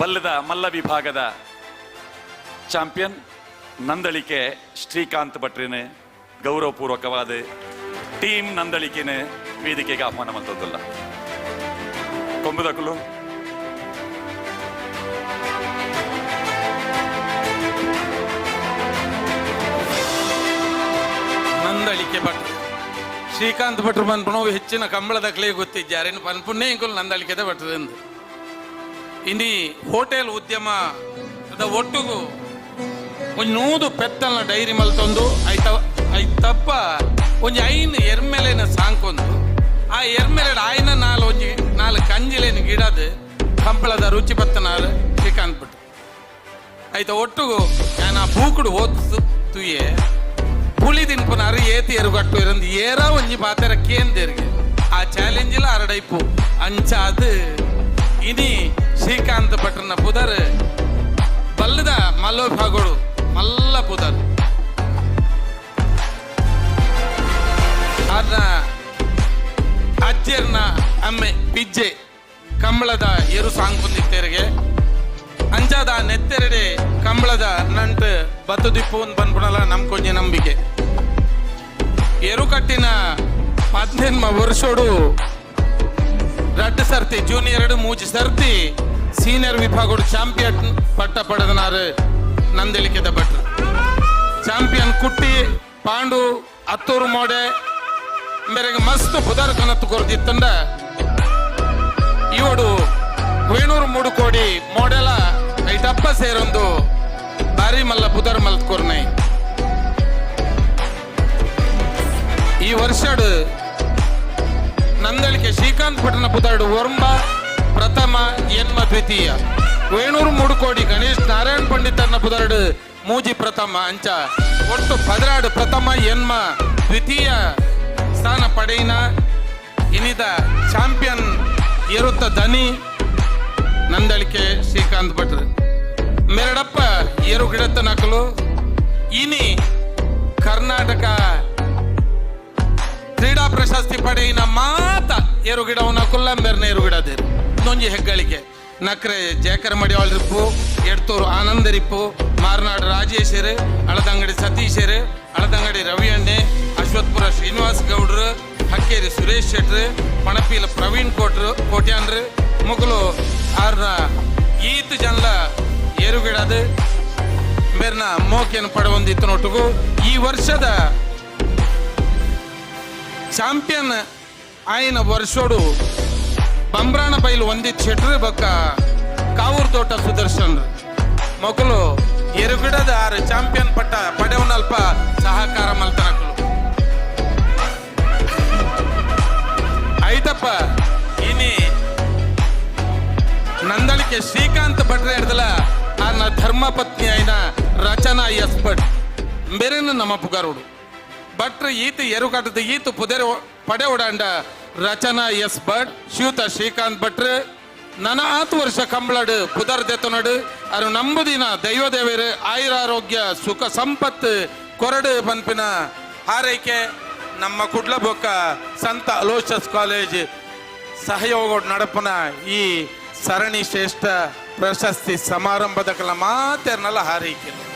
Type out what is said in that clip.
ಬಲ್ಲದ ಮಲ್ಲ ವಿಭಾಗದ ಚಾಂಪಿಯನ್ ನಂದಳಿಕೆ ಶ್ರೀಕಾಂತ್ ಭಟ್ರಿನ ಗೌರವಪೂರ್ವಕವಾದ ಟೀಮ್ ನಂದಳಿಕೆನೇ ವೇದಿಕೆಗೆ ಆಹ್ವಾನ ಮಂತಂದಿಲ್ಲ. ಕೊಂಬುದಕ್ಕಲು ನಂದಳಿಕೆ ಭಟ್ರು. ಶ್ರೀಕಾಂತ್ ಭಟ್ರು ಪನ್ಪುಣವು ಹೆಚ್ಚಿನ ಕಂಬಳದ ಕಲೆ ಗೊತ್ತಿದ್ದಾರೆ. ಪನ್ಪುಣ್ಯ ಇಂಕುಲು ನಂದಳಿಕೆದ ಭಟ್ರು ಇಂದಿ ಹೋಟೆಲ್ ಉದ್ಯಮದ ಒಟ್ಟುಗು ಒಂಜಿ ನೂದು ಪೆತ್ತಲ್ನ ಡೈರಿ ಮಲ್ತೊಂದು ಐತ ಐತಪ್ಪ ಒಂಜಿ ಐನ್ ಎರ್ಮೆಲೆನ ಸಾಂಕೊಂದು ಆ ಎರ್ಮೆಲೆಡ ಆಯ್ನ ನಾಲ್ ಒಂಜಿ ನಾಲ್ ಕಂಜಿಲೇನ ಗಿಡದ ಕಂಬಳದ ರುಚಿ ಬತ್ತನಾರ ಶ್ರೀಕಾಂತ್ ಭಟ್ರು ಐತ ಒಟ್ಟುಗು ನಾನು ಆ ಬೂಕುಡು ಓದಿಸು ತುಯೆ ಪುಲಿ ದಿನ್ಪುನಾರು ಏತಿ ಎರುಗಟ್ಟು ಇರಂದು ಏರ ಒಂಜಿ ಪಾತೆರ ಕೇಂದೇರ್ಗೆ ಆ ಚಾಲೆಂಜಿಲ ಅರಡೈಪು ಅಂಚಾದ್ ಇನಿ ಶ್ರೀಕಾಂತ್ ಭಟ್ರನ ಪುದರ್, ಬಲ್ಲದ ಮಲ್ಲೋಭಾಗಳು ಮಲ್ಲ ಪುದರ್. ಆದ ಅಜ್ಜರ್ನ ಅಮ್ಮೆ ಬಿಜ್ಜೆ, ಕಂಬಳದ ಎರು ಸಾಂಗ್ ಬಂದಿತ್ತೆರಿಗೆ ಅಂಜಾದ ನೆತ್ತೆರಡೆ ಕಂಬಳದ ನಂಟು ಬತ್ತದಿಪ್ಪು ಅಂತ ಬಂದ್ಬಿಡಲ್ಲ ನಮ್ ಕೊಂಚ ನಂಬಿಕೆ. ಎರುಕಟ್ಟಿನ ಹದಿನೆಂಟು ವರ್ಷೋಡು ರಡ್ ಸರ್ತಿ, ಜೂನಿಯರ್ ಮೂಜಿ ಸರ್ತಿ. ವಿಭಾಗೋಡು ಚಾಂಪಿಯನ್ ಪಟ್ಟ ಪಡೆದನಾರು ನಂದಿಲಿಕೆದ ಭಟ್ರು. ಚಾಂಪಿಯನ್ ಕುಟ್ಟಿ, ಪಾಂಡು, ಅತ್ತೂರು ಮೋಡೆ, ಮೇರೆಗೆ ಮಸ್ತ್ ಬುಧರ್ ಕನತ್ತು ಕೊರ್ದಿತ್ತಂಡ ಇವಡು ವೇಣೂರು ಮೂಡು ಕೋಡಿ ಮೋಡೆಲ ಐಟಪ್ಪ ಸೇರೊಂದು ಬಾರಿ ಮಲ್ಲ ಬುಧರ್ ಮಲ್ತ್ ಕೊರ್ನೆ. ಈ ವರ್ಷಡ್ ನಂದಳಿಕೆ ಶ್ರೀಕಾಂತ್ ಪಟ್ಟಣ ಪುದರ್ಡು ವರ್ಮ ಪ್ರಥಮ ಎನ್ಮ ದ್ವಿತೀಯ. ವೇಣೂರು ಮೂಡುಕೋಡಿ, ಗಣೇಶ್ ನಾರಾಯಣ್ ಪಂಡಿತನ ಪುದರ್ಡು ಮೂಜಿ ಪ್ರಥಮ ಅಂಚ. ಒಟ್ಟು ಪದರಾಡು ಪ್ರಥಮ, ಎನ್ಮ, ದ್ವಿತೀಯ ಸ್ಥಾನ ಪಡೆಯಿನ ಇನಿದ ಚಾಂಪಿಯನ್ ಇರುತ್ತ ದನಿ ನಂದಳಿಕೆ ಶ್ರೀಕಾಂತ್ ಭಟ್ರು ಮೆರಡಪ್ಪ ಏರು ಗಿಡತ್ತ ನಕಲು. ಇನಿ ಕರ್ನಾಟಕ ಕ್ರೀಡಾ ಪ್ರಶಸ್ತಿ ಪಡೆಯಿನ ಮಾತ ಏರು ಗಿಡವನ್ನ ಕುಲ್ಲಂಬೆರ್ನ ಏರು ಗಿಡದೇರು ಇನ್ನೊಂಜಿ ಹೆಗ್ಗಳಿಕೆ. ನಕ್ರೆ ಜೈಕರ ಮಡಿವಾಳ ರಿಪ್ಪು, ಎಡ್ತೂರು ಆನಂದರಿಪ್ಪು ಮಾರ್ನಾಡು ರಾಜೇಶರು ಅಳದಂಗಡಿ ಸತೀಶರು ಅಳದಂಗಡಿ ರವಿ ಅಣ್ಣೆ ಅಶ್ವತ್ಪುರ ಶ್ರೀನಿವಾಸ್ ಗೌಡ್ರು, ಹಕ್ಕೇರಿ ಸುರೇಶ್ ಶೆಟ್ರು, ಪಣಪೀಲ ಪ್ರವೀಣ್ ಕೋಟ್ರು ಕೋಟ್ಯಾನ್ರು ಮುಗಲು ಆರ್ನ ಈತ ಜನಲ ಏರುಗಿಡದು ಮೇರ್ನ ಮೋಕೆಯನ್ನು ಪಡವೊಂದಿತ್ತು ನೋಟುಗು. ಈ ವರ್ಷದ ಚಾಂಪಿಯನ್ ಆಯ್ನ ವರ್ಷೋಡು ಬಂಬ್ರಾಣ ಬೈಲು ಒಂದಿ ಚೆಟ್ರಿ ಬಕ್ಕ. ಕಾವೂರ್ ತೋಟ ಸುದರ್ಶನ್ ಮಗಳು ಎರುಬಿಡದ ಆರು ಚಾಂಪಿಯನ್ ಪಟ್ಟ ಪಡೆವನಲ್ಪ ಸಹಕಾರ ಮಲ್ತನಕಲು ಐತಪ್ಪ ಇನಿ ನಂದಳಿಕೆ ಶ್ರೀಕಾಂತ್ ಭಟ್ರೆ ಹಿಡ್ದಲ ಆನ ಧರ್ಮಪತ್ನಿ ಆಯ್ನ ರಚನಾ ಎಸ್ ಭಟ್. ಬೇರೆನ ನಮ್ಮ ಪುಗಾರೋಡು ಭಟ್ರು ಈತ ಎರುಗಾಟದ ಈತು ಪುದೇರು ಪಡೆ ಓಡಾಂಡ ರಚನಾ ಎಸ್ ಭಟ್, ಶ್ಯೂತ ಶ್ರೀಕಾಂತ್ ಭಟ್ರು ನನ ಆತು ವರ್ಷ ಕಂಬಳಡು, ಪುದರ್ ಅರು ನಂಬುದಿನ ದೈವ ದೇವರು, ಆಯುರಾರೋಗ್ಯ, ಸುಖ ಸಂಪತ್ತು, ಕೊರಡು ಪಂಪಿನ ಹಾರೈಕೆ, ನಮ್ಮ ಕುಡ್ಲಬೊಕ್ಕ ಸಂತ ಅಲೋಷಸ್ ಕಾಲೇಜ್ ಸಹಯೋಗ ನಡಪನ ಈ ಸರಣಿ ಶ್ರೇಷ್ಠ ಪ್ರಶಸ್ತಿ ಸಮಾರಂಭದ ಮಾತೇರ್ನಲ್ಲ ಹಾರೈಕೆ.